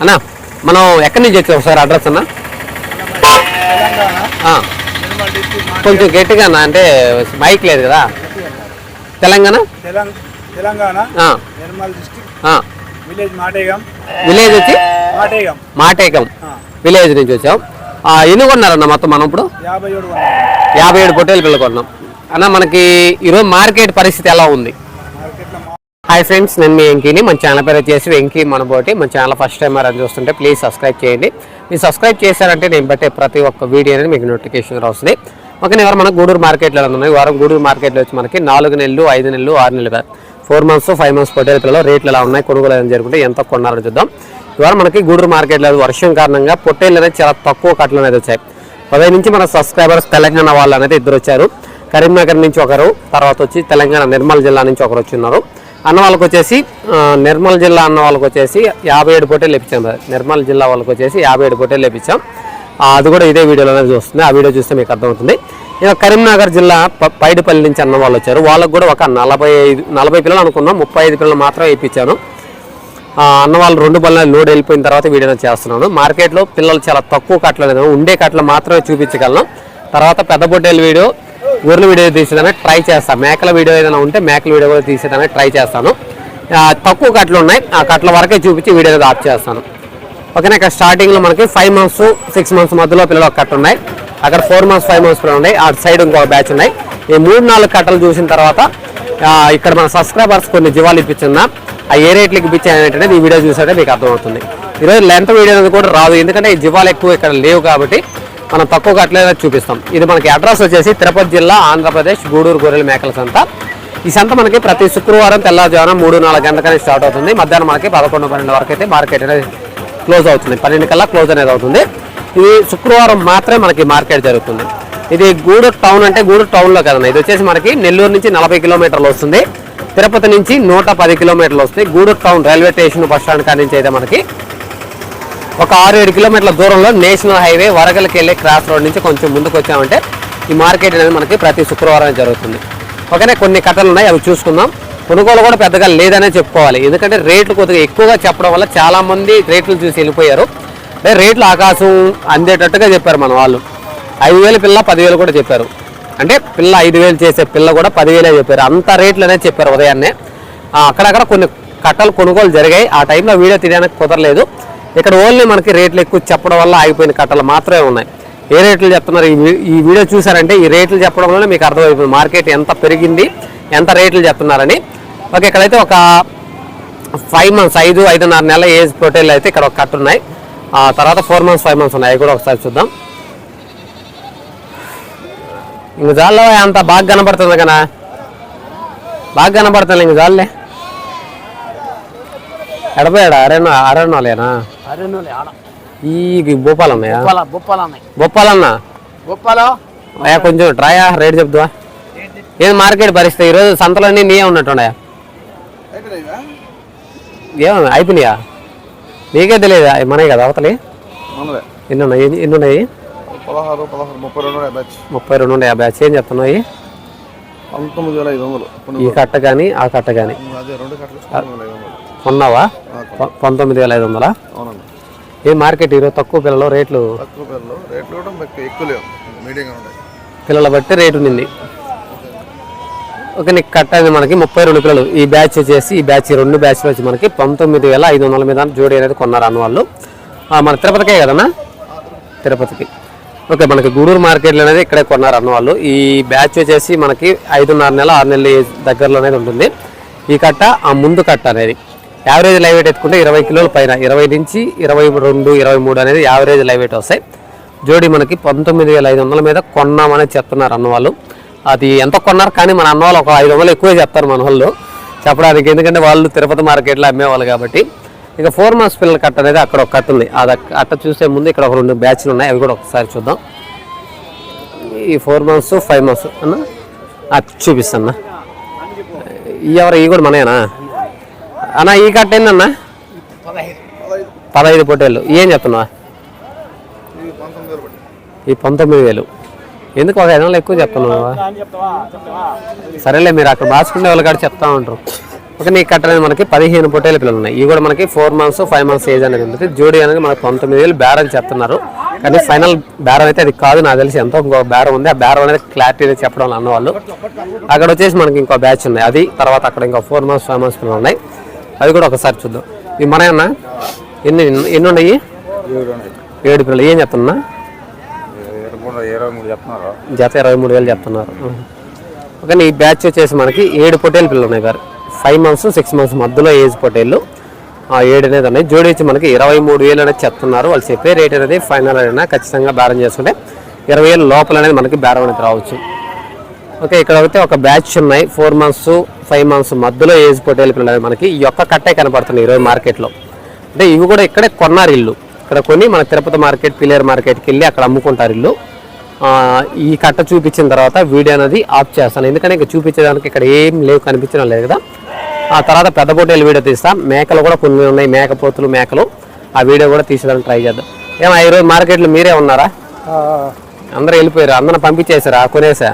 అన్న మనం ఎక్కడి నుంచి వచ్చాం ఒకసారి అడ్రస్ అన్న? కొంచెం గట్టిగా అన్న అంటే మైక్ లేదు కదా. తెలంగాణ? తెలంగాణ నిర్మల్. విలేజ్ మాటేగం. విలేజ్ వచ్చి? మాటేగం. విలేజ్ నుంచి వచ్చాం. ఆ, ఎన్ని కొన్నారన్న మొత్తం మనం ఇప్పుడు? యాభై ఏడు యాభై ఏడు పొట్టేలు పిల్లలు కొన్నాం. అన్న మనకి ఈరోజు మార్కెట్ పరిస్థితి ఎలా ఉంది? హాయ్ ఫ్రెండ్స్ నేను మీ వెంకీని. మన ఛానల్ పేరు వచ్చేసి వెంకీ మనబోటి. మన ఛానల్ ఫస్ట్ టైం అని చూస్తుంటే ప్లీజ్ సబ్స్క్రైబ్ చేయండి. మీరు సబ్స్క్రైబ్ చేశారంటే నేను బట్టే ప్రతి ఒక్క వీడియో అనేది మీకు నోటిఫికేషన్ వస్తుంది. ఓకే ఎవరు మనకు గూడూరు మార్కెట్లో ఉన్నాయి. వారం గూడూరు మార్కెట్లో వచ్చి మనకి నాలుగు నెలలు ఐదు నెలలు ఆరు నెలలు ఫోర్ మంత్స్ ఫైవ్ మంత్స్ పొట్టేల పిల్లలు రేట్లు ఎలా ఉన్నాయి కొనుగోలు ఏదైనా జరుగుతుంటే ఎంత కొన్నారని చూద్దాం. ఇవాళ మనకి గూడూరు మార్కెట్లో వర్షం కారణంగా పొట్టేళ్ళు అనేది చాలా తక్కువ కట్టలు అనేది వచ్చాయి. పదహైదు నుంచి మన సబ్స్క్రైబర్స్ తెలంగాణ వాళ్ళు అనేది ఇద్దరు వచ్చారు. కరీంనగర్ నుంచి ఒకరు తర్వాత వచ్చి తెలంగాణ నిర్మల్ జిల్లా నుంచి ఒకరు వచ్చి ఉన్నారు అన్న వాళ్ళకి వచ్చేసి నిర్మల్ జిల్లా అన్న వాళ్ళకి వచ్చేసి యాభై ఏడు పొట్టేలు లేపించాం నిర్మల్ జిల్లా వాళ్ళకి వచ్చేసి యాభై ఏడు పొట్టేలు లేపించాం. అది కూడా ఇదే వీడియోలోనే చూస్తుంది. ఆ వీడియో చూస్తే మీకు అర్థమవుతుంది. ఇక కరీంనగర్ జిల్లా పైడిపల్లి నుంచి అన్న వాళ్ళు వచ్చారు. వాళ్ళకి కూడా ఒక నలభై ఐదు నలభై పిల్లలు అనుకున్నాం. ముప్పై ఐదు పిల్లలు మాత్రమే ఇప్పించాను ఆ, అన్న వాళ్ళు రెండు బల్ల లోడ్ వెళ్ళిపోయిన తర్వాత వీడియో చేస్తున్నాను. మార్కెట్లో పిల్లలు చాలా తక్కువ కట్టలు అనేది ఉండే కట్టలు మాత్రమే చూపించగలను. తర్వాత పెద్ద పొట్టేలు వీడియో ఊర్ల వీడియో తీసేదానికి ట్రై చేస్తాను. మేకల వీడియో ఏదైనా ఉంటే మేకల వీడియో కూడా తీసేదానికి ట్రై చేస్తాను. తక్కువ కట్టలు ఉన్నాయి. ఆ కట్టల వరకే చూపించి వీడియో అనేది ఆఫ్ చేస్తాను. ఓకేనా ఇక్కడ స్టార్టింగ్లో మనకి ఫైవ్ మంత్స్ సిక్స్ మంత్స్ మధ్యలో పిల్లలు ఒక కట్ట ఉన్నాయి. అక్కడ ఫోర్ మంత్స్ ఫైవ్ మంత్స్ పిల్లలు ఉన్నాయి. ఆ సైడ్ ఇంకొక బ్యాచ్ ఉన్నాయి. ఈ మూడు నాలుగు కట్టలు చూసిన తర్వాత ఇక్కడ మన సబ్స్క్రైబర్స్ కొన్ని జీవాలు ఇప్పించిందా. ఆ ఏ రేట్లకి ఇప్పించాయనేది ఈ వీడియో చూసాడే మీకు అర్థమవుతుంది. ఈరోజు లెంత్ వీడియో అనేది కూడా రాదు. ఎందుకంటే ఈ జీవాలు ఎక్కువ ఇక్కడ లేవు కాబట్టి మనం తక్కువ కట్టలేదా చూపిస్తాం. ఇది మనకి అడ్రస్ వచ్చేసి తిరుపతి జిల్లా ఆంధ్రప్రదేశ్ గూడూరు గొర్రెల మేకల సంత. ఈ సంత మనకి ప్రతి శుక్రవారం తెల్లవారుజామున మూడు నాలుగు గంటలకనే స్టార్ట్ అవుతుంది. మధ్యాహ్నం మనకి పదకొండు పన్నెండు వరకు అయితే మార్కెట్ అనేది క్లోజ్ అవుతుంది. పన్నెండు కల్లా క్లోజ్ అనేది అవుతుంది. ఇది శుక్రవారం మాత్రమే మనకి మార్కెట్ జరుగుతుంది. ఇది గూడూరు టౌన్ అంటే గూడూరు టౌన్లో కదండి ఇది వచ్చేసి మనకి నెల్లూరు నుంచి నలభై కిలోమీటర్లు వస్తుంది. తిరుపతి నుంచి నూట పది కిలోమీటర్లు వస్తుంది. Gudur town railway station bus stand కాడి నుంచి అయితే మనకి ఒక ఆరు ఏడు కిలోమీటర్ల దూరంలో నేషనల్ హైవే వరగలకి వెళ్ళే క్రాస్ రోడ్ నుంచి కొంచెం ముందుకు వచ్చామంటే ఈ మార్కెట్ అనేది మనకి ప్రతి శుక్రవారం జరుగుతుంది. ఓకేనే కొన్ని కట్టలు ఉన్నాయి అవి చూసుకుందాం. కొనుగోలు కూడా పెద్దగా లేదనే చెప్పుకోవాలి. ఎందుకంటే రేట్లు కొద్దిగా ఎక్కువగా చెప్పడం వల్ల చాలామంది రేట్లు చూసి వెళ్ళిపోయారు. అంటే రేట్లు ఆకాశం అందేటట్టుగా చెప్పారు మన వాళ్ళు. ఐదు వేలు పిల్ల పదివేలు కూడా చెప్పారు. అంటే పిల్ల ఐదు వేలు చేసే పిల్ల కూడా పదివేలే చెప్పారు. అంత రేట్లు అనేది చెప్పారు ఉదయాన్నే. అక్కడక్కడ కొన్ని కట్టలు కొనుగోలు జరిగాయి. ఆ టైంలో వీడియో తీయడానికి కుదరలేదు. ఇక్కడ ఓన్లీ మనకి రేట్లు ఎక్కువ చెప్పడం వల్ల ఆగిపోయిన కట్టలు మాత్రమే ఉన్నాయి. ఏ రేట్లు చెప్తున్నారు? ఈ వీడియో చూసారంటే ఈ రేట్లు చెప్పడం వల్ల మీకు అర్థమైపోయింది. మార్కెట్ ఎంత పెరిగింది ఎంత రేట్లు చెప్తున్నారని. ఓకే ఇక్కడైతే ఒక ఫైవ్ మంత్స్ ఐదు ఐదున్నర నెలల ఏజ్ పొటేల్ అయితే ఇక్కడ ఒక కట్ట ఉన్నాయి. ఆ తర్వాత ఫోర్ మంత్స్ ఫైవ్ మంత్స్ ఉన్నాయి. అవి కూడా ఒకసారి చూద్దాం. ఇంక జాల్లో అంత బాగా కనబడుతుంది కదా? బాగా కనబడుతుంది ఇంక జాలే ఎడపోయాడా అరేనా అరేనాలేనా అరెన్నోలే ఆడ ఈ భూపాలు ఉన్నాయా బొప్పల బొప్పలు ఉన్నాయి బొప్పాలన్నా బొప్పలో అయ్యా కొంచెం ట్రాయా రేట్ చెప్తావా ఏం మార్కెట్ పరిస్థితి? ఈరోజు సంతలన్నీ నీయే ఉన్నట్టున్నాయా? ఏమో అయిపోయినాయా? నీకే తెలియదా? మనవి కదా అవతలి? ఎన్ని ఉన్నాయి ఎన్ని- ఉన్నాయి పదహారు పదహారు ముప్పై రెండు బ్యాచ్. ముప్పై రెండు ఉన్నాయి యాభై చేంజ్ చెప్తున్నాయి? పంతొమ్మిది వేల ఐదు వందలు. ఈ కట్ట కానీ ఆ కట్ట కానీ. కొన్నావా? ప- పంతొమ్మిది వేల ఐదు వందలా? ఏ మార్కెట్ ఈరోజు తక్కువ పిల్లలు రేట్లు? తక్కువ పేర్లు రేట్లు కూడా మీకు ఎక్కువ లేవు మీడియంగా ఉంటాయి పిల్లల బట్టి రేటు ఉంది ఓకే నీకు కట్ట అనేది మనకి ముప్పై రెండు పిల్లలు ఈ బ్యాచ్ వచ్చేసి ఈ బ్యాచ్ రెండు బ్యాచ్లు వచ్చి మనకి పంతొమ్మిది వేల ఐదు వందల మీద జోడీ అనేది కొన్నారు అన్న వాళ్ళు మన తిరుపతికే కదన్నా? తిరుపతికి. ఓకే మనకి గూడూరు మార్కెట్లో అనేది ఇక్కడే కొన్నారు అన్న వాళ్ళు ఈ బ్యాచ్ వచ్చేసి మనకి ఐదున్నర నెల ఆరు నెలల దగ్గరలో అనేది ఉంటుంది. ఈ కట్ట ఆ ముందు కట్ట అనేది. యావరేజ్ లైవ్ వెయిట్ ఎత్తుకుంటే ఇరవై కిలోల పైన. ఇరవై నుంచి ఇరవై రెండు ఇరవై మూడు అనేది యావరేజ్ లైవ్ వెయిట్ వస్తాయి. జోడి మనకి పంతొమ్మిది వేల ఐదు వందల మీద కొన్నామని చెప్తున్నారు అన్న వాళ్ళు అది ఎంత కొన్నారు కానీ మన అన్నవాళ్ళు ఒక ఐదు వందలు ఎక్కువే చెప్తారు మన వాళ్ళు. చెప్పడానికి ఎందుకంటే వాళ్ళు తిరుపతి మార్కెట్లో అమ్మేవాళ్ళు కాబట్టి. ఇక ఫోర్ మంత్స్ పిల్లల కట్ట అనేది అక్కడ ఒక కట్ట ఉంది. అది అట్ట చూసే ముందు ఇక్కడ ఒక రెండు బ్యాచ్లు ఉన్నాయి. అవి కూడా ఒకసారి చూద్దాం. ఈ ఫోర్ మంత్స్ ఫైవ్ మంత్స్ అన్న? అది చూపిస్తాను ఈ ఎవరు? ఈ కూడా మనయేనా? అన్న ఈ కట్ట ఏందన్న? పదహైదు పొట్టేళ్ళు. ఏం చెప్తున్నావా? ఈ పంతొమ్మిది వేలు. ఎందుకు ఒక ఐదు వందలు ఎక్కువ చెప్తున్నావా? సరేలే మీరు అక్కడ బాసుకునే వాళ్ళు కాడ చెప్తా ఉంటారు. ఒక నీ కట్ట అనేది మనకి పదిహేను పొట్టేల పిల్లలు ఉన్నాయి. ఇవి కూడా మనకి four months five months age అనేది ఉంటుంది. జోడీ అనేది మనకు పంతొమ్మిది వేలు బేరం చెప్తున్నారు. కానీ ఫైనల్ బేరం అయితే అది కాదు. నాకు తెలిసి ఎంతో ఇంకో బేరం ఉంది. ఆ బేరం అనేది క్లారిటీ చెప్పడం అన్నవాళ్ళు. అక్కడ వచ్చేసి మనకి ఇంకో బ్యాచ్ ఉన్నాయి. అది తర్వాత అక్కడ ఇంకో ఫోర్ మంత్స్ ఫైవ్ మంత్స్ పిల్లలు ఉన్నాయి. అది కూడా ఒకసారి చూద్దాం. ఇవి మన అన్న? ఎన్ని ఎన్ని ఉన్నాయి? ఏడు పిల్లలు. ఏం చెప్తున్నా ఇరవై మూడు జత ఇరవై మూడు వేలు చెప్తున్నారు ఓకే ఈ బ్యాచ్ వచ్చేసి మనకి ఏడు పొట్టేలు పిల్లలు ఉన్నాయి గారు. ఫైవ్ మంత్స్ సిక్స్ మంత్స్ మధ్యలో ఏజ్ పొట్టేళ్ళు. ఆ ఏడు అనేది ఉన్నాయి. జోడి వచ్చి మనకి ఇరవై మూడు వేలు అనేది చెప్తున్నారు వాళ్ళు చెప్పే రేట్ అనేది ఫైనల్ అయినా ఖచ్చితంగా బేరం చేసుకుంటే ఇరవై వేలు లోపల అనేది మనకి బేరం అనేది రావచ్చు. ఓకే ఇక్కడ అయితే ఒక బ్యాచ్ ఉన్నాయి. ఫోర్ మంత్స్ ఫైవ్ మంత్స్ మధ్యలో ఏజ్ పొట్టేలు పిల్లలు మనకి. ఈ యొక్క కట్టే కనపడుతుంది ఈరోజు మార్కెట్లో. అంటే ఇవి కూడా ఇక్కడే కొన్నారు ఇల్లు. ఇక్కడ కొని మన తిరుపతి మార్కెట్ పిల్లేరు మార్కెట్కి వెళ్ళి అక్కడ అమ్ముకుంటారు ఇల్లు. ఈ కట్ట చూపించిన తర్వాత వీడియో అనేది ఆఫ్ చేస్తాను. ఎందుకంటే ఇంకా చూపించేదానికి ఇక్కడ ఏం లేవు కనిపించడం లేదు కదా. ఆ తర్వాత పెద్ద పొట్టేలు వీడియో తీస్తా మేకలు కూడా కొన్ని ఉన్నాయి మేకపోతులు మేకలు. ఆ వీడియో కూడా తీసేదానికి ట్రై చేద్దాం. ఏమో ఈరోజు మార్కెట్లో మీరే ఉన్నారా? అందరూ వెళ్ళిపోయారు? అందరూ పంపించేశారా? కొనేసా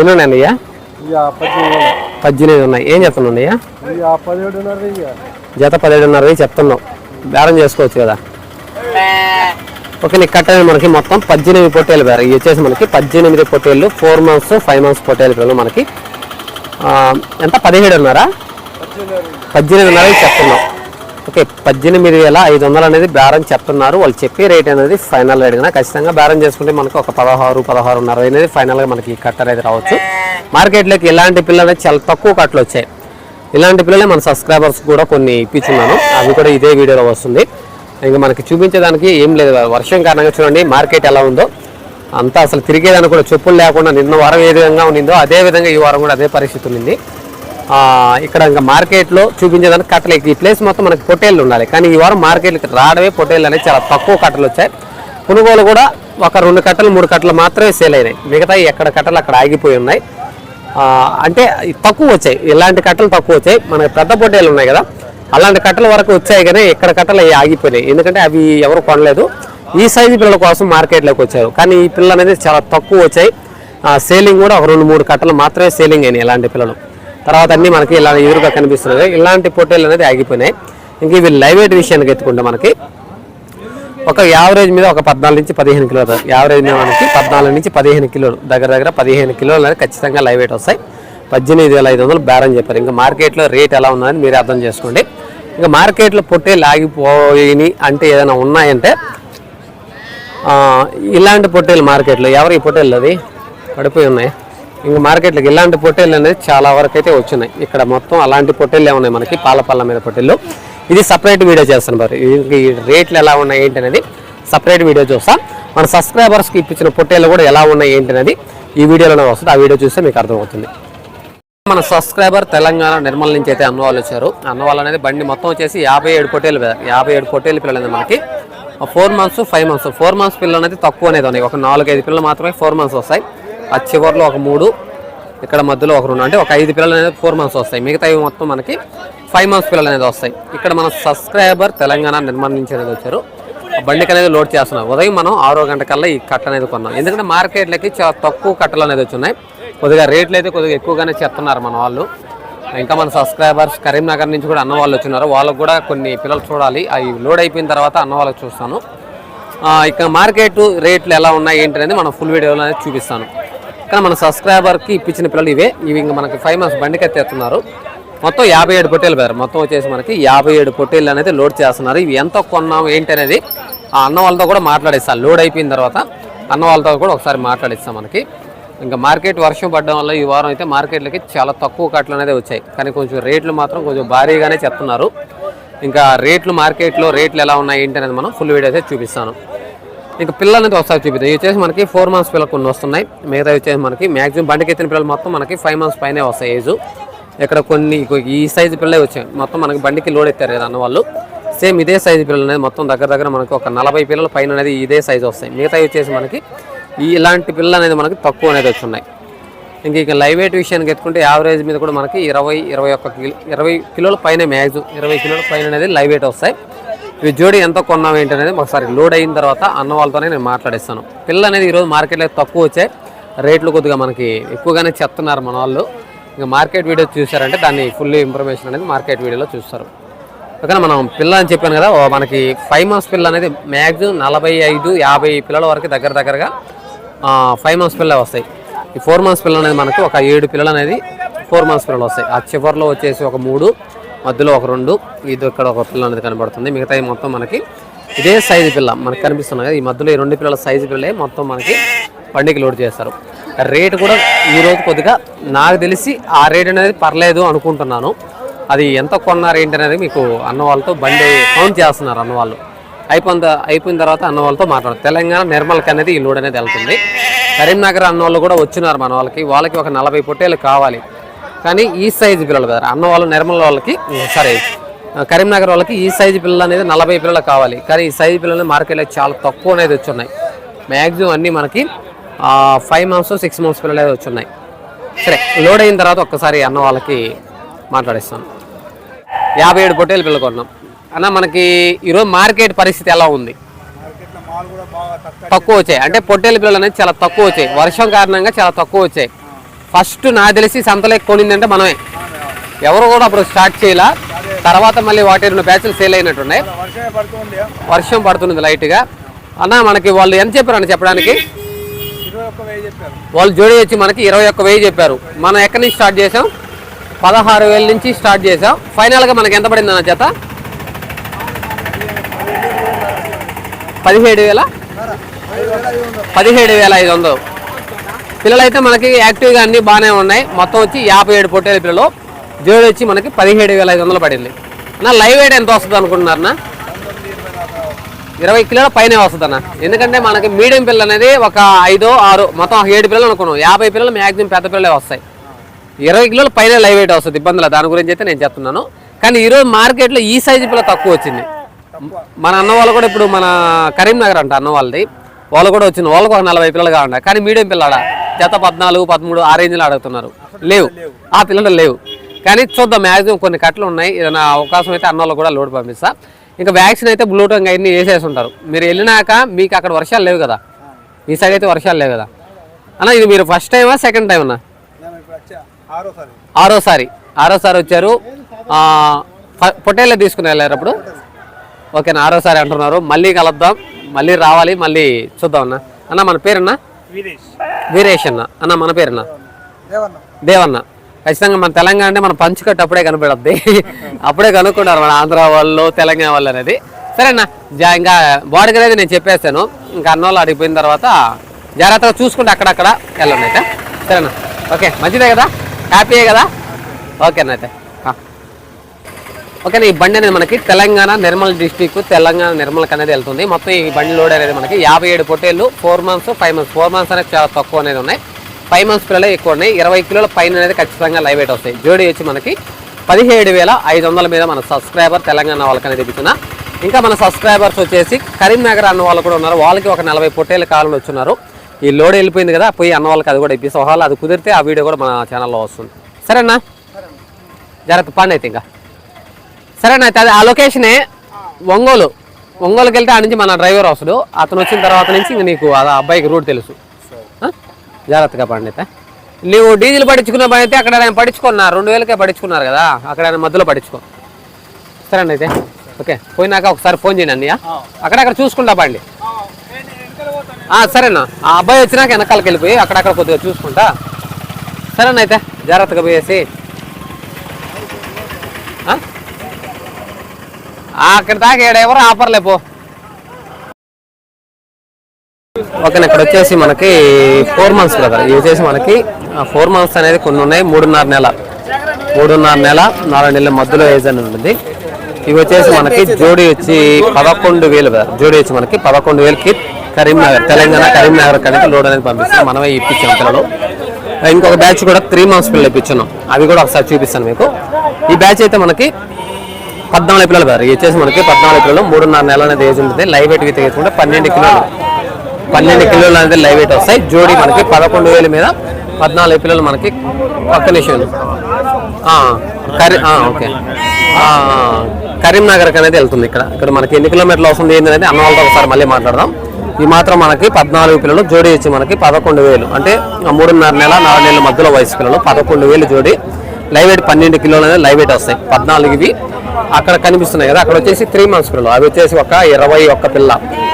ఎన్ని ఉన్నాయండి పద్దెనిమిది. ఉన్నాయి. ఏం చెప్తున్నాండి అయ్యా జత పదిహేడున్నర వెయ్యి చెప్తున్నాం. బేరం చేసుకోవచ్చు కదా. ఓకే నీకు కట్టని మనకి మొత్తం పద్దెనిమిది పొట్టేలు బేరం. ఇవి వచ్చేసి మనకి పద్దెనిమిది పొట్టేళ్ళు ఫోర్ మంత్స్ ఫైవ్ మంత్స్ పొట్టేలు పిల్లలు మనకి. ఎంత? పదిహేడున్నర? పద్దెనిమిదిన్నర వెయ్యి చెప్తున్నాం. ఓకే పద్దెనిమిది వేల ఐదు వందలు అనేది బేరం చెప్తున్నారు. వాళ్ళు చెప్పే రేట్ అనేది ఫైనల్ రేట్ కదా. ఖచ్చితంగా బేరం చేసుకుంటే మనకు ఒక పదహారు పదహారున్నర అనేది ఫైనల్గా మనకి కట్ట అనేది రావచ్చు. మార్కెట్లోకి ఇలాంటి పిల్లలు చాలా తక్కువ కట్టలు వచ్చాయి. ఇలాంటి పిల్లలే మన సబ్స్క్రైబర్స్ కూడా కొన్ని ఇప్పించున్నాను. అవి కూడా ఇదే వీడియోలో వస్తుంది. ఇంకా మనకి చూపించేదానికి ఏం లేదు. వర్షం కారణంగా చూడండి మార్కెట్ ఎలా ఉందో. అంతా అసలు తిరిగేదాన్ని కూడా చెప్పులు లేకుండా నిన్న వారం ఏ విధంగా ఉండిందో అదే విధంగా ఈ వారం కూడా అదే పరిస్థితి ఉంది ఇక్కడ ఇంకా మార్కెట్లో చూపించేదానికి కట్టలు ఈ ప్లేస్ మొత్తం మనకి పొట్టేళ్ళు ఉండాలి. కానీ ఈ వారం మార్కెట్కి రావడమే పొట్టేళ్ళు అనేది చాలా తక్కువ కట్టలు వచ్చాయి. కొనుగోలు కూడా ఒక రెండు కట్టలు మూడు కట్టలు మాత్రమే సేల్ అయినాయి. మిగతా ఎక్కడ కట్టలు అక్కడ ఆగిపోయి ఉన్నాయి. అంటే తక్కువ వచ్చాయి. ఇలాంటి కట్టలు తక్కువ వచ్చాయి. మనకి పెద్ద పొట్టేలు ఉన్నాయి కదా. అలాంటి కట్టల వరకు వచ్చాయి కానీ ఇక్కడ కట్టలు అవి ఆగిపోయినాయి. ఎందుకంటే అవి ఎవరు కొనలేదు. ఈ సైజు పిల్లల కోసం మార్కెట్లోకి వచ్చారు. కానీ ఈ పిల్లలు అనేది చాలా తక్కువ వచ్చాయి. సేలింగ్ కూడా ఒక రెండు మూడు కట్టలు మాత్రమే సేలింగ్ అయినాయి ఇలాంటి పిల్లలు. తర్వాత అన్ని మనకి ఇలా ఎదురుగా కనిపిస్తున్నాయి ఇలాంటి పొట్టేలు అనేది ఆగిపోయినాయి. ఇంక ఇవి లైవ్ వెయిట్ విషయానికి ఎత్తుకుంటే మనకి ఒక యావరేజ్ మీద ఒక పద్నాలుగు నుంచి పదిహేను కిలోలు యావరేజ్ మీద మనకి పద్నాలుగు నుంచి పదిహేను కిలోలు దగ్గర దగ్గర పదిహేను కిలోలు అనేది ఖచ్చితంగా లైవ్ వెయిట్ వస్తాయి. పద్దెనిమిది వేల ఐదు వందలు బేరం చెప్పారు. ఇంకా మార్కెట్లో రేట్ ఎలా ఉందని మీరు అర్థం చేసుకోండి. ఇంకా మార్కెట్లో పొట్టే లాగిపోయి అంటే ఏదైనా ఉన్నాయంటే ఇలాంటి పొట్టేలు మార్కెట్లో ఎవరు ఈ పొట్టేలు అది? పడిపోయి ఉన్నాయి. ఇంకా మార్కెట్లోకి ఇలాంటి పొట్టేళ్ళు అనేది చాలా వరకు అయితే వచ్చినాయి. ఇక్కడ మొత్తం అలాంటి పొట్టేళ్ళే ఉన్నాయి మనకి పాలపల్ల మీద పొట్టేళ్ళు. ఇది సపరేట్ వీడియో చేస్తాను మరి. ఈ రేట్లు ఎలా ఉన్నాయి ఏంటి అనేది సపరేట్ వీడియో చూస్తాం. మన సబ్స్క్రైబర్స్కి ఇప్పించిన పొట్టేళ్ళు కూడా ఎలా ఉన్నాయి ఏంటి అనేది ఈ వీడియోలోనే వస్తుంది. ఆ వీడియో చూస్తే మీకు అర్థమవుతుంది. మన సబ్స్క్రైబర్ తెలంగాణ నిర్మల్ నుంచి అయితే అన్న వాళ్ళు వచ్చారు. అన్న అనేది బండి మొత్తం వచ్చేసి యాభై ఏడు పొట్టేలు యాభై ఏడు పొట్టేలు పిల్లలు అనేది మనకి four months five months four months పిల్లలు అనేది తక్కువ అనేది ఉన్నాయి. ఒక నాలుగైదు పిల్లలు మాత్రమే ఫోర్ మంత్స్ వస్తాయి. ఆ చివరిలో ఒక మూడు ఇక్కడ మధ్యలో ఒక రెండు అంటే ఒక ఐదు పిల్లలు అనేది ఫోర్ మంత్స్ వస్తాయి. మిగతా మొత్తం మనకి ఫైవ్ మంత్స్ పిల్లలు అనేది వస్తాయి. ఇక్కడ మన సబ్స్క్రైబర్ తెలంగాణ నిర్మల్ నుంచి అనేది వచ్చారు. బండికి అనేది లోడ్ చేస్తున్నాం ఉదయం మనం ఆరో గంటకల్లా ఈ కట్ట అనేది కొన్నాం. ఎందుకంటే మార్కెట్లకి చాలా తక్కువ కట్టలు అనేది వచ్చున్నాయి కొద్దిగా రేట్లు అయితే కొద్దిగా ఎక్కువగానే చెప్తున్నారు మన వాళ్ళు. ఇంకా మన సబ్స్క్రైబర్స్ కరీంనగర్ నుంచి కూడా అన్న వాళ్ళు వచ్చినారు. వాళ్ళకు కూడా కొన్ని పిల్లలు చూడాలి. అవి లోడ్ అయిపోయిన తర్వాత అన్న వాళ్ళకి చూస్తాను. ఇక మార్కెట్ రేట్లు ఎలా ఉన్నాయి ఏంటి అనేది మనం ఫుల్ వీడియోలో అనేది చూపిస్తాను. కానీ మన సబ్స్క్రైబర్కి ఇప్పించిన పిల్లలు ఇవే. ఇవి ఇంకా మనకి ఫైవ్ మంత్స్ బండికి ఎత్తేస్తున్నారు మొత్తం యాభై ఏడు పొట్టేలు పేరు మొత్తం వచ్చేసి మనకి యాభై ఏడు పొట్టేలు అనేది లోడ్ చేస్తున్నారు. ఇవి ఎంత కొన్నాం ఏంటి అనేది ఆ అన్న వాళ్ళతో కూడా మాట్లాడిస్తాను లోడ్ అయిపోయిన తర్వాత అన్న వాళ్ళతో కూడా ఒకసారి మాట్లాడిస్తాం మనకి. ఇంకా మార్కెట్ వర్షం పడడం వల్ల ఈ వారం అయితే మార్కెట్లకి చాలా తక్కువ కట్టలు అనేది వచ్చాయి. కానీ కొంచెం రేట్లు మాత్రం కొంచెం భారీగానే చెప్తున్నారు. ఇంకా రేట్లు మార్కెట్లో రేట్లు ఎలా ఉన్నాయి ఏంటి అనేది మనం ఫుల్ వీడియో అయితే చూపిస్తాను. ఇంకా పిల్లలు అనేది ఒకసారి చూపిద్దాం. ఇవి వచ్చేసి మనకి ఫోర్ మంత్స్ పిల్లలు కొన్ని వస్తున్నాయి. మిగతా వచ్చేసి మనకి మ్యాక్సిమం బండికి ఎత్తిన పిల్లలు మొత్తం మనకి ఫైవ్ మంత్స్ పైనే వస్తాయి ఏజ్ ఇక్కడ కొన్ని ఈ సైజు పిల్లలే వచ్చాయి. మొత్తం మనకి బండికి లోడ్ ఎత్తారు కదా అన్న వాళ్ళు. సేమ్ ఇదే సైజు పిల్లలు అనేది మొత్తం దగ్గర దగ్గర మనకి ఒక నలభై పిల్లల పైన అనేది ఇదే సైజు వస్తాయి. మిగతా వచ్చేసి మనకి ఈ ఇలాంటి పిల్లలు అనేది మనకి తక్కువ అనేది వచ్చున్నాయి ఇంక ఇక లైవ్ వెయిట్ విషయానికి ఎత్తుకుంటే యావరేజ్ మీద కూడా మనకి ఇరవై ఇరవై ఒక్క కిలో ఇరవై కిలోల పైన మ్యాక్సిమం ఇరవై కిలోల పైన అనేది లైవ్ వెయిట్ వస్తాయి. ఇవి జోడి ఎంత కొన్నాం ఏంటి అనేది ఒకసారి లోడ్ అయిన తర్వాత అన్న వాళ్ళతోనే నేను మాట్లాడిస్తాను. పిల్లలు అనేది ఈరోజు మార్కెట్లో తక్కువ వచ్చాయి రేట్లు కొద్దిగా మనకి ఎక్కువగానే చెప్తున్నారు మన వాళ్ళు. ఇంకా మార్కెట్ వీడియో చూసారంటే దాన్ని ఫుల్ ఇన్ఫర్మేషన్ అనేది మార్కెట్ వీడియోలో చూస్తారు. ఓకేనా మనం పిల్ల అని చెప్పాను కదా మనకి ఫైవ్ మంత్స్ పిల్ల అనేది మ్యాక్సిమం నలభై ఐదు యాభై పిల్లల వరకు దగ్గర దగ్గరగా ఫైవ్ మంత్స్ పిల్ల వస్తాయి. ఈ ఫోర్ మంత్స్ పిల్లలు అనేది మనకు ఒక ఏడు పిల్లలు అనేది ఫోర్ మంత్స్ పిల్లలు వస్తాయి. ఆ చివరిలో వచ్చేసి ఒక మూడు మధ్యలో ఒక రెండు ఇది ఇక్కడ ఒక పిల్ల అనేది కనబడుతుంది. మిగతా మొత్తం మనకి ఇదే సైజు పిల్ల మనకు కనిపిస్తున్నాయి కదా. ఈ మధ్యలో ఈ రెండు పిల్లల సైజు పిల్లలే మొత్తం మనకి బండికి లోడ్ చేస్తారు. రేటు కూడా ఈ రోజు కొద్దిగా నాకు తెలిసి ఆ రేట్ అనేది పర్లేదు అనుకుంటున్నాను. అది ఎంత కొన్నారు ఏంటి అనేది మీకు అన్న వాళ్ళతో బండి కౌంట్ చేస్తున్నారు అన్న వాళ్ళు. అయిపోయిన అయిపోయిన తర్వాత అన్న వాళ్ళతో మాట్లాడారు తెలంగాణ నిర్మల్కి అనేది ఈ లోడ్ అనేది వెళ్తుంది. కరీంనగర్ అన్న వాళ్ళు కూడా వచ్చినారు మన వాళ్ళకి. వాళ్ళకి ఒక నలభై పొట్టేలు కావాలి. కానీ ఈ సైజు పిల్లలు కదా. అన్న వాళ్ళు నిర్మల్ వాళ్ళకి సరే కరీంనగర్ వాళ్ళకి ఈ సైజు పిల్లలు అనేది నలభై పిల్లలు కావాలి. కానీ ఈ సైజు పిల్లలు మార్కెట్లో చాలా తక్కువ అనేది వచ్చి ఉన్నాయి మ్యాక్సిమం అన్నీ మనకి ఫైవ్ మంత్స్ సిక్స్ మంత్స్ పిల్లలు అయితే వచ్చి ఉన్నాయి సరే లోడ్ అయిన తర్వాత ఒక్కసారి అన్న వాళ్ళకి మాట్లాడిస్తాను యాభై ఏడు పొట్టేలు పిల్లలు కొన్నాం. అన్న మనకి ఈరోజు మార్కెట్ పరిస్థితి ఎలా ఉంది? తక్కువ వచ్చాయి. అంటే పొట్టేలు పిల్లలు అనేది చాలా తక్కువ వచ్చాయి. వర్షం కారణంగా చాలా తక్కువ వచ్చాయి. ఫస్ట్ నాకు తెలిసి సంతలో కొనిందంటే మనమే. ఎవరు కూడా అప్పుడు స్టార్ట్ చేయాల? తర్వాత మళ్ళీ వాటి రెండు బ్యాచ్లు సేల్ అయినట్టున్నాయి. వర్షం పడుతుంది లైట్గా అన్న మనకి వాళ్ళు ఎంత చెప్పారు అన్న చెప్పడానికి? వాళ్ళు జోడీ వచ్చి మనకి ఇరవై ఒక్క వెయ్యి చెప్పారు. మనం ఎక్కడి నుంచి స్టార్ట్ చేసాం పదహారు వేల నుంచి స్టార్ట్ చేసాం ఫైనల్గా మనకి ఎంత పడింది అన్న చేత? పదిహేడు వేల? పదిహేడు వేల ఐదు వందలు. పిల్లలైతే మనకి యాక్టివ్గా అన్ని బాగానే ఉన్నాయి. మొత్తం వచ్చి యాభై ఏడు పొట్టేల పిల్లలు. జోడి వచ్చి మనకి పదిహేడు వేల ఐదు వందలు పడింది. నా లైవ్ వెయిట్ ఎంత వస్తుంది అనుకుంటున్నారన్నా? ఇరవై కిలోల పైనే వస్తుందన్న. ఎందుకంటే మనకి మీడియం పిల్లలు అనేది ఒక ఐదో ఆరు మొత్తం ఏడు పిల్లలు అనుకున్నాం. యాభై పిల్లలు మ్యాక్సిమం పెద్ద పిల్లలే వస్తాయి. ఇరవై కిలోల పైన లైవ్ వెయిట్ వస్తుంది ఇబ్బందులు. దాని గురించి అయితే నేను చెప్తున్నాను. కానీ ఈరోజు మార్కెట్లో ఈ సైజు పిల్ల తక్కువ వచ్చింది. మన అన్న వాళ్ళు కూడా ఇప్పుడు మన కరీంనగర్ అంట అన్న వాళ్ళది. వాళ్ళు కూడా వచ్చింది. వాళ్ళకు ఒక నలభై పిల్లలు కావండి కానీ మీడియం పిల్లడా? జత పద్నాలుగు పదమూడు ఆ రేంజ్లో అడుగుతున్నారు. లేవు. ఆ పిల్లలు లేవు. కానీ చూద్దాం మ్యాక్సిమం కొన్ని కట్టలు ఉన్నాయి. ఏదైనా అవకాశం అయితే అన్న కూడా లోడ్ పంపిస్తా. ఇంకా వ్యాక్సిన్ అయితే బ్లూటంగ్ అవన్నీ వేసేసి ఉంటారు మీరు వెళ్ళినాక మీకు అక్కడ వర్షాలు లేవు కదా. ఈ సైడ్ అయితే వర్షాలు లేవు కదా. అన్న ఇది మీరు ఫస్ట్ టైమా సెకండ్ టైం అన్నా? ఆరోసారి. ఆరోసారి వచ్చారు. ఆ, తీసుకుని వెళ్ళారు అప్పుడు? ఓకేనా ఆరోసారి అంటున్నారు. మళ్ళీ కలుద్దాం. మళ్ళీ రావాలి మళ్ళీ చూద్దాం అన్న. అన్న మన పేరన్నా? వీరేష్. అన్న. అన్న మన పేరన్నా? దేవన్న. ఖచ్చితంగా మన తెలంగాణ అంటే మన పంచుకట్టు అప్పుడే కనపడద్ది. అప్పుడే కనుక్కున్నారు మన ఆంధ్ర వాళ్ళు తెలంగాణ వాళ్ళు అనేది. సరే అన్న జా ఇంకా బాడీకి అనేది నేను చెప్పేస్తాను. ఇంకా అన్న వాళ్ళు అడిగిపోయిన తర్వాత జాగ్రత్తగా చూసుకుంటే అక్కడక్కడ వెళ్ళండి అయితే. సరేనా? ఓకే మంచిదే కదా? హ్యాపీయే కదా? ఓకే అన్న అయితే. ఓకే ఈ బండి అనేది మనకి తెలంగాణ నిర్మల్ డిస్టిక్ తెలంగాణ నిర్మల్కి అనేది వెళ్తుంది. మొత్తం ఈ బండి లోడ్ అనేది మనకి యాభై ఏడు పొట్టేళ్ళు four months five months four months అనేది చాలా తక్కువ అనేది ఉన్నాయి. ఫైవ్ మంత్స్ పిల్లలు ఎక్కువ ఉన్నాయి. ఇరవై కిలోల పైన అనేది ఖచ్చితంగా లైవ్ వెయిట్ వస్తాయి. జోడి వచ్చి మనకి పదిహేడు వేల ఐదు వందల మీద మన సబ్స్క్రైబర్ తెలంగాణ వాళ్ళకి అనేది తెప్పించిన ఇంకా మన సబ్స్క్రైబర్స్ వచ్చేసి కరీంనగర్ అన్న వాళ్ళు కూడా ఉన్నారు. వాళ్ళకి ఒక నలభై పొట్టేళ్ళు కావాలని వచ్చున్నారు. ఈ లోడ్ వెళ్ళిపోయింది కదా పోయి అన్న వాళ్ళకి అది కూడా ఇప్పిస్తాం. ఒకవేళ అది కుదిరితే ఆ వీడియో కూడా మన ఛానల్లో వస్తుంది. సరేనా? జాగ్రత్త పండి అయితే ఇంకా. సరేనా అయితే అది ఆ లొకేషనే ఒంగోలు. ఒంగోలుకి వెళ్తే ఆ నుంచి మన డ్రైవర్ వస్తాడు. అతను వచ్చిన తర్వాత నుంచి ఇంక నీకు ఆ అబ్బాయికి రూట్ తెలుసు? జాగ్రత్తగా పండి అయితే. నువ్వు డీజిల్ పడించుకున్న పని అయితే అక్కడ ఆయన పడించుకున్నారు రెండు వేలకే పడించుకున్నారు కదా అక్కడ ఆయన మధ్యలో పడించుకో సరేనా అయితే? ఓకే పోయినాక ఒకసారి ఫోన్ చేయండి అన్నయ్య. అక్కడక్కడ చూసుకుంటా పండి సరేనా. ఆ అబ్బాయి వచ్చినాక వెనకాలకి వెళ్ళిపోయి అక్కడక్కడ కొద్దిగా చూసుకుంటా. సరేనా అయితే? జాగ్రత్తగా పోయేసి. అక్కడ దాకా ఏడెవరు ఎవరు పో. ఓకే ఇక్కడ వచ్చేసి మనకి ఫోర్ మంత్స్ బ్రదర్ ఇవి వచ్చేసి మనకి ఫోర్ మంత్స్ అనేది కొన్ని ఉన్నాయి మూడున్నర నెల. మూడున్నర నెల నాలుగు నెలల మధ్యలో ఏజ్ అని ఉంటుంది. ఇవి వచ్చేసి మనకి జోడి వచ్చి పదకొండు వేలు బ్రదర్ జోడి వచ్చి మనకి పదకొండు వేలకి కరీంనగర్ తెలంగాణ కరీంనగర్ కనుక లోడ్ అనేది పంపిస్తాం. మనమే ఇప్పించాం పిల్లలు. ఇంకొక బ్యాచ్ కూడా త్రీ మంత్స్ పిల్లలు ఇప్పించున్నాం అవి కూడా ఒకసారి చూపిస్తాను మీకు. ఈ బ్యాచ్ అయితే మనకి పద్నాలుగు పిల్లలు బ్రదర్ వచ్చేసి మనకి పద్నాలుగు పిల్లలు మూడున్నర నెలలు అనేది ఏజ్ ఉంటుంది. లైవ్ వెయిట్ విత్ తీసుకుంటే పన్నెండు కిలోలు. పన్నెండు కిలోలు అనేది లైవ్ వెయిట్ వస్తాయి. జోడి మనకి పదకొండు వేల మీద పద్నాలుగు పిల్లలు మనకి ఒక్క నిమిషం కరీ ఓకే. కరీంనగర్కి కరీంనగర్ అనేది వెళ్తుంది ఇక్కడ. ఇక్కడ మనకి ఎన్ని కిలోమీటర్లు వస్తుంది ఏంటి అనేది అన్న వాళ్ళతో ఒకసారి మళ్ళీ మాట్లాడదాం. ఈ మాత్రం మనకి పద్నాలుగు పిల్లలు జోడీ వచ్చి మనకి పదకొండు వేలు. అంటే మూడున్నర నెల నాలుగు నెలల మధ్యలో వయసు పిల్లలు పదకొండు వేలు జోడీ. లైవ్ వెయిట్ పన్నెండు కిలోలు అనేది లైవ్ వెయిట్ వస్తాయి. పద్నాలుగు ఇవి అక్కడ కనిపిస్తున్నాయి కదా అక్కడ వచ్చేసి త్రీ మంత్స్ పిల్లలు. అవి వచ్చేసి ఒక ఇరవై ఒక్క పిల్ల.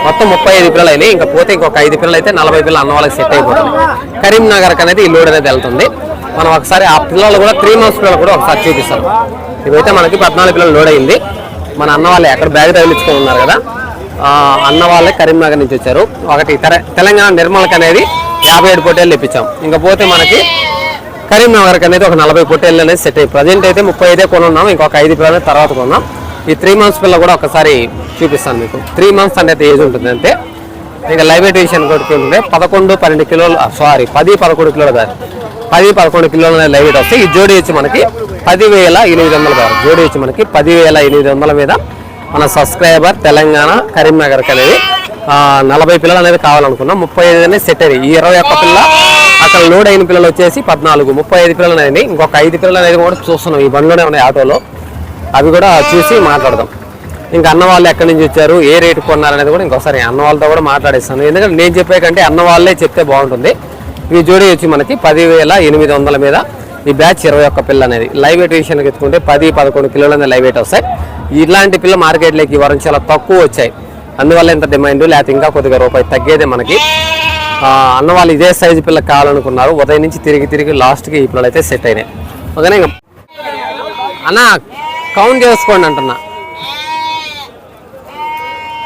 మొత్తం ముప్పై ఐదు పిల్లలు అయినాయి ఇంకా పోతే ఇంకొక ఐదు పిల్లలు అయితే నలభై పిల్లలు అన్న వాళ్ళకి సెట్ అయిపోతుంది కరీంనగర్ అనేది ఈ లోడ్ అనేది వెళ్తుంది. మనం ఒకసారి ఆ పిల్లలు కూడా త్రీ మంత్స్ పిల్లలు కూడా ఒకసారి చూపిస్తాం. ఇవైతే మనకి పద్నాలుగు పిల్లలు లోడ్ అయింది. మన అన్న వాళ్ళే అక్కడ బ్యాగ్ తగిలించుకొని ఉన్నారు కదా. అన్న వాళ్ళే కరీంనగర్ నుంచి వచ్చారు. ఒకటి తెలంగాణ నిర్మల్కి అనేది యాభై ఏడు పొట్టేళ్ళు ఇప్పించాం ఇంకా పోతే మనకి కరీంనగర్కి అనేది ఒక నలభై పొట్టేళ్ళు అనేది సెట్ అయ్యి ప్రజెంట్ అయితే ముప్పై ఐదే కొనున్నాం ఇంకొక ఐదు పిల్లలు తర్వాత కొన్నాం. ఈ త్రీ మంత్స్ పిల్ల కూడా ఒకసారి చూపిస్తాను మీకు. త్రీ మంత్స్ అంటే ఏజ్ ఉంటుంది అంతే. ఇంకా లైవ్ వెయిట్ కొడుకు ఉంటే పదకొండు పన్నెండు కిలోలు సారీ పది పదకొండు కిలోలు కాదు. పది పదకొండు కిలోలు అనేది లైవ్ వస్తాయి ఈ జోడీ వచ్చి మనకి పదివేల ఎనిమిది వందల కాదు. జోడీ వచ్చి మనకి పదివేల ఎనిమిది వందల మీద మన సబ్స్క్రైబర్ తెలంగాణ కరీంనగర్కి అనేది నలభై పిల్లలు అనేది కావాలనుకున్నాం. ముప్పై ఐదు అనేది సెట్ అయ్యి ఈ ఇరవై ఒక్క పిల్ల అక్కడ లోడ్ అయిన పిల్లలు వచ్చేసి పద్నాలుగు ముప్పై ఐదు పిల్లలు అనేది ఇంకొక ఐదు పిల్లలు అనేది కూడా చూస్తున్నాం ఈ బండిలోనే ఉన్నాయి ఆటోలో. అవి కూడా చూసి మాట్లాడదాం. ఇంకా అన్న వాళ్ళు ఎక్కడి నుంచి వచ్చారు ఏ రేటు కొన్నారు అనేది కూడా ఇంకోసారి అన్న వాళ్ళతో కూడా మాట్లాడేస్తాను. ఎందుకంటే నేను చెప్పే కంటే అన్న వాళ్ళే చెప్తే బాగుంటుంది. ఈ జోడీ వచ్చి మనకి పదివేల ఎనిమిది వందల మీద ఈ బ్యాచ్ ఇరవై ఒక్క పిల్ల అనేది. లైవ్ వెయిట్ విషయానికి ఎత్తుకుంటే పది పదకొండు కిలోల అనేది లైవ్ వెయిట్ వస్తాయి. ఇలాంటి పిల్ల మార్కెట్లోకి ఈ వారం చాలా తక్కువ వచ్చాయి. అందువల్ల ఎంత డిమాండ్ లేకపోతే ఇంకా కొద్దిగా రూపాయి తగ్గేదే మనకి. అన్న వాళ్ళు ఇదే సైజు పిల్ల కావాలనుకున్నారు. ఉదయం నుంచి తిరిగి తిరిగి లాస్ట్కి ఈ పిల్లలు అయితే సెట్ అయినాయి. ఓకేనా ఇంకా? అన్న కౌంట్ చేసుకోండి అంటున్నా.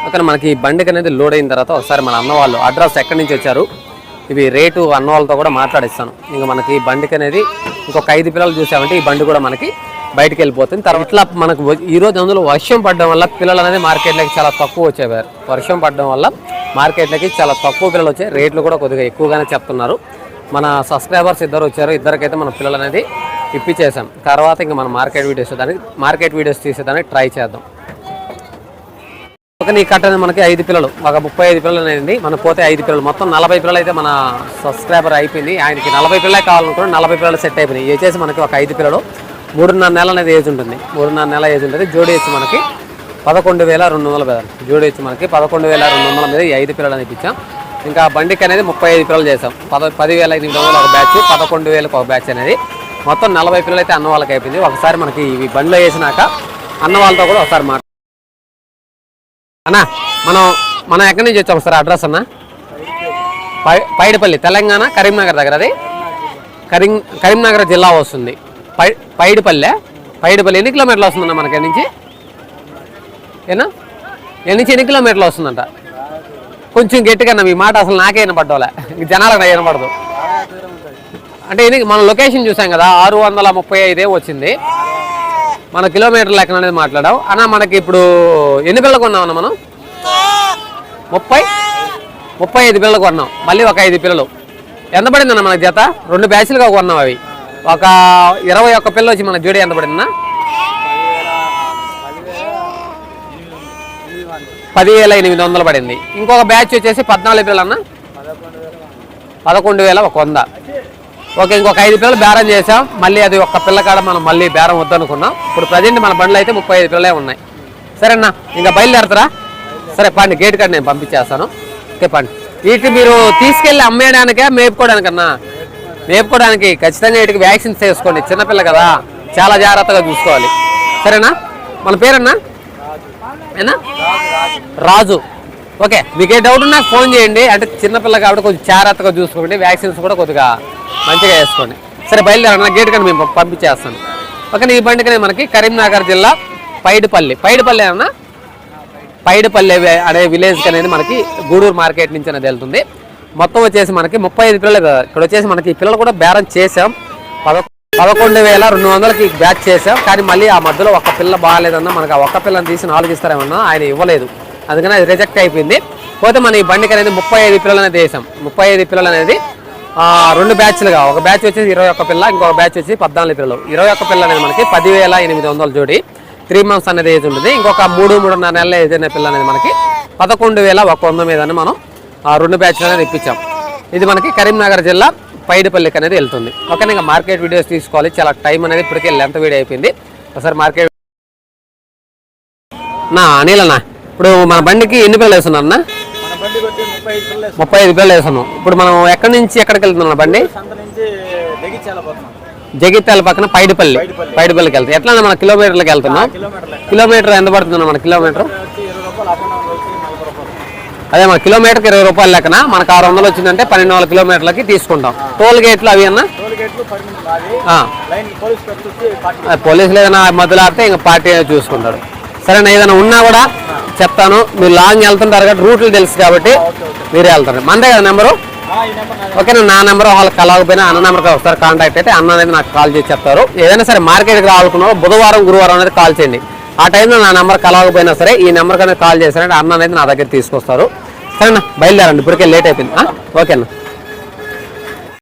ఓకే మనకి ఈ బండికి అనేది లోడ్ అయిన తర్వాత ఒకసారి మన అన్న వాళ్ళు అడ్రస్ ఎక్కడి నుంచి వచ్చారు ఇవి రేటు అన్న వాళ్ళతో కూడా మాట్లాడిస్తాను. ఇంకా మనకి ఈ బండికి అనేది ఇంకొక ఐదు పిల్లలు చూసామంటే ఈ బండి కూడా మనకి బయటికి వెళ్ళిపోతుంది. తర్వాత ఇట్లా మనకు ఈరోజు ఈ రోజు అందులో వర్షం పడడం వల్ల పిల్లలు అనేది మార్కెట్లోకి చాలా తక్కువ వచ్చేవారు. వర్షం పడడం వల్ల మార్కెట్లకి చాలా తక్కువ పిల్లలు వచ్చాయి రేట్లు కూడా కొద్దిగా ఎక్కువగానే చెప్తున్నారు. మన సబ్స్క్రైబర్స్ ఇద్దరు వచ్చారు. ఇద్దరికైతే మన పిల్లలు అనేది ఇప్పించేసాం తర్వాత ఇంకా మనం మార్కెట్ వీడియోస్ దానికి మార్కెట్ వీడియోస్ తీసేదానికి ట్రై చేద్దాం. ఒక నీ కట్టని మనకి ఐదు పిల్లలు. ఒక ముప్పై ఐదు పిల్లలు అనేది మన పోతే ఐదు పిల్లలు. మొత్తం నలభై పిల్లలు అయితే మన సబ్స్క్రైబర్ అయిపోయింది. ఆయనకి నలభై పిల్లలే కావాలనుకున్నాడు నలభై పిల్లలు సెట్ అయిపోయినాయి. వచ్చేసి మనకి ఒక ఐదు పిల్లలు. మూడున్నర నెల అనేది ఏజ్ ఉంటుంది. మూడున్నర నెల ఏజ్ ఉంటుంది. జోడి వచ్చి మనకి పదకొండు వేల రెండు వందల మీద జోడీ వచ్చి మనకి పదకొండు వేల రెండు వందల మీద ఈ ఐదు పిల్లలు అనిపించాం ఇంకా బండికి అనేది ముప్పై ఐదు పిల్లలు చేసాం పద పదివేల ఎనిమిది వందలు ఒక బ్యాచ్ పదకొండు వేలకు ఒక బ్యాచ్ అనేది. మొత్తం నలభై పిల్లలు అయితే అన్న వాళ్ళకి అయిపోయింది. ఒకసారి మనకి ఇవి బండిలో వేసినాక అన్న వాళ్ళతో కూడా ఒకసారి మాట అన్నా మనం మనం ఎక్కడి నుంచి వచ్చాం సార్? అడ్రస్ అన్న? పై పైడిపల్లి తెలంగాణ కరీంనగర్ దగ్గర అది? కరీం కరీంనగర్ జిల్లా వస్తుంది. పై పైడిపల్లె? పైడిపల్లి ఎన్ని కిలోమీటర్లు వస్తుందన్న మనకి నుంచి? ఏనా? ఎన్ని నుంచి ఎన్ని కిలోమీటర్లు వస్తుందంట? కొంచెం గట్టిగా అన్న మీ మాట అసలు నాకే వినపడ్డోలే ఇంక జనాలకు వినపడదు. అంటే ఎన్ని మన లొకేషన్ చూసాం కదా ఆరు వందల ముప్పై ఐదే వచ్చింది. మన కిలోమీటర్ లెక్కన అనేది మాట్లాడాం అన్న మనకి ఇప్పుడు ఎన్ని పిల్లలు కొన్నామన్న మనం? ముప్పై? ముప్పై ఐదు పిల్లలు కొన్నాం. మళ్ళీ ఒక ఐదు పిల్లలు ఎంత పడిందన్న మన జత? రెండు బ్యాచ్లుగా కొన్నాం అవి. ఒక ఇరవై ఒక్క పిల్లలు వచ్చి మన జోడి ఎంత పడిందన్నా? పదివేల ఎనిమిది వందలు పడింది. ఇంకొక బ్యాచ్ వచ్చేసి పద్నాలుగు పిల్లలు అన్న. పదకొండు వేల ఒక వంద. ఓకే ఇంకొక ఐదు పిల్లలు బేరం చేసాం మళ్ళీ అది ఒక్క పిల్లకాడ మనం మళ్ళీ బేరం వద్దనుకున్నాం. ఇప్పుడు ప్రజెంట్ మన బండ్లు అయితే ముప్పై ఐదు పిల్లలే ఉన్నాయి. సరేనా? ఇంకా బయలుదేరతారా? సరే పండి గేట్ కాడ నేను పంపించేస్తాను. ఓకే పండి. వీటికి మీరు తీసుకెళ్ళి అమ్మేయడానికే మేపుకోవడానికన్నా మేపుకోవడానికి ఖచ్చితంగా వీటికి వ్యాక్సిన్స్ వేసుకోండి. చిన్నపిల్ల కదా. చాలా జాగ్రత్తగా చూసుకోవాలి. సరేనా? మన పేరన్నా? రాజు. ఓకే మీకు ఏ డౌట్ ఉన్నా ఫోన్ చేయండి. అంటే చిన్నపిల్ల కాబట్టి కొంచెం జాగ్రత్తగా చూసుకోండి. వ్యాక్సిన్స్ కూడా కొద్దిగా మంచిగా వేసుకోండి. సరే బయలుదేరన్న గేట్ కానీ మేము పంపించేస్తాను. ఓకే ఈ బండికనే మనకి కరీంనగర్ జిల్లా పైడిపల్లి. పైడిపల్లి అన్నా పైడిపల్లి అనే విలేజ్కి అనేది మనకి గూడూరు మార్కెట్ నుంచి అనేది వెళ్తుంది. మొత్తం వచ్చేసి మనకి ముప్పై ఐదు పిల్లలు ఇక్కడ. వచ్చేసి మనకి ఈ పిల్లలు కూడా బేరం చేసాం పద పదకొండు వేల రెండు వందలకి బ్యాచ్ చేసాం కానీ మళ్ళీ ఆ మధ్యలో ఒక పిల్ల బాగాలేదన్న మనకు ఆ ఒక్క పిల్లని తీసి నాలుగు ఇస్తారేమన్నా ఆయన ఇవ్వలేదు. అందుకని అది రిజెక్ట్ అయిపోయింది. పోతే మన ఈ బండికి అనేది ముప్పై ఐదు పిల్లలు అనేది వేసాం ముప్పై ఐదు పిల్లలు అనేది రెండు బ్యాచ్లుగా. ఒక బ్యాచ్ వచ్చేసి ఇరవై ఒక్క పిల్ల ఇంకొక బ్యాచ్ వచ్చి పద్నాలుగు పిల్లలు. ఇరవై ఒక్క పిల్ల అనేది మనకి పదివేల ఎనిమిది వందల జోడి. త్రీ మంత్స్ అనేది ఏజ్ ఉంటుంది. ఇంకొక మూడు మూడున్నర నెలల ఏజ్ అనే పిల్ల అనేది మనకి పదకొండు వేల ఒక వంద మీద మనం ఆ రెండు బ్యాచ్లు అనేది ఇప్పించాం ఇది మనకి కరీంనగర్ జిల్లా పైడిపల్లికి అనేది వెళ్తుంది. ఓకే ఇంకా మార్కెట్ వీడియోస్ తీసుకోవాలి. చాలా టైం అనేది ఇప్పటికే లెంత్ వీడియో అయిపోయింది. ఒకసారి మార్కెట్ నా అనిల్ అన్న ఇప్పుడు మన బండికి ఎన్ని పిల్లలు వేస్తున్నారు అన్న? బండికి వచ్చి ముప్పై ఐదు పిల్లలు వేస్తున్నాం. ఇప్పుడు మనం ఎక్కడి నుంచి ఎక్కడికి వెళ్తున్నాం బండి? జగిత్యాల పక్కన పైడిపల్లి. పైడిపల్లికి వెళ్తాం. ఎట్లా మన కిలోమీటర్లకు వెళ్తున్నాం? కిలోమీటర్ ఎంత పడుతుంది మన కిలోమీటర్ వచ్చి ఇరవై రూపాయలు అప్ అండ్ డౌన్ వచ్చి నలభై రూపాయలు అదే మన కిలోమీటర్కి ఇరవై రూపాయలు లెక్కన మనకు ఆరు వందలు వచ్చిందంటే పన్నెండు వందల కిలోమీటర్లకి తీసుకుంటాం. టోల్ గేట్లు అవి అన్న? పోలీసులు ఏదైనా మధ్యలో ఆడితే ఇంకా పార్టీ చూసుకుంటాడు. సరేనా ఏదైనా ఉన్నా కూడా చెప్తాను. మీరు లాంగ్ వెళ్తుంటారు కాబట్టి రూట్లు తెలుసు కాబట్టి మీరే వెళ్తారు. మందే కదా నెంబరు? ఓకేనా నా నెంబర్ వాళ్ళకి కలవకపోయినా అన్న నెంబర్కి ఒకసారి కాంటాక్ట్ అయితే అన్న అనేది నాకు కాల్ చేసి చెప్తారు. ఏదైనా సరే మార్కెట్కి రావాలనుకున్నా బుధవారం గురువారం అనేది కాల్ చేయండి. ఆ టైంలో నా నెంబర్ కలవకపోయినా సరే ఈ నెంబర్ కన్నా కాల్ చేశారంటే అన్న అనేది నా దగ్గర తీసుకొస్తారు. సరేనా? బయలుదేరండి ఇప్పటికే లేట్ అయిపోయింది. ఓకేనా